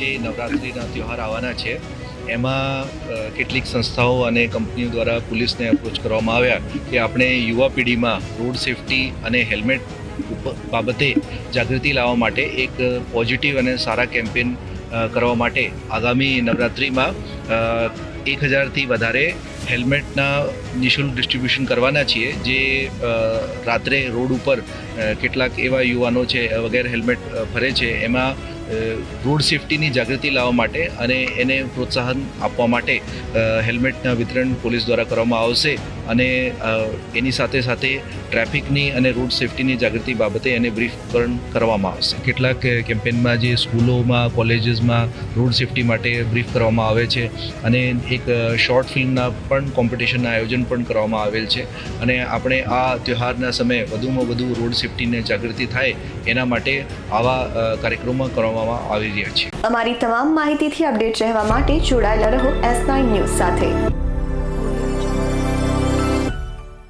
જે નવરાત્રિના તહેવાર આવવાના છે, એમાં કેટલીક સંસ્થાઓ અને કંપનીઓ દ્વારા પોલીસને અપ્રોચ કરવામાં આવ્યા કે આપણે યુવા પેઢીમાં રોડ સેફટી અને હેલ્મેટ બાબતે જાગૃતિ લાવવા માટે એક પોઝિટિવ અને સારા કેમ્પેન કરવા માટે આગામી નવરાત્રિમાં એક હજારથી વધારે હેલ્મેટના નિઃશુલ્ક ડિસ્ટ્રીબ્યુશન કરવાના છીએ, જે રાત્રે રોડ ઉપર કેટલાક એવા યુવાનો છે, વગેરે હેલ્મેટ ફરે છે, એમાં રોડ સેફટીની જાગૃતિ લાવવા માટે અને એને પ્રોત્સાહન આપવા માટે હેલ્મેટના વિતરણ પોલીસ દ્વારા કરવામાં આવશે. અને એની સાથે સાથે ટ્રાફિકની અને રોડ સેફટીની જાગૃતિ બાબતે એને બ્રીફ પણ કરવામાં આવશે. કેટલાક કેમ્પેનમાં જે સ્કૂલોમાં કોલેજીસમાં રોડ સેફટી માટે બ્રીફ કરવામાં આવે છે અને એક શોર્ટ ફિલ્મના પણ કોમ્પિટિશનના આયોજન પણ કરવામાં આવેલ છે અને આપણે આ તહેવારના સમયે વધુમાં વધુ રોડ સેફટીને જાગૃતિ થાય એના માટે આવા કાર્યક્રમો કરવામાં આવી રહ્યા છે. અમારી તમામ માહિતીથી અપડેટ રહેવા માટે જોડાયેલા રહો એસ નાઇન ન્યૂઝ સાથે.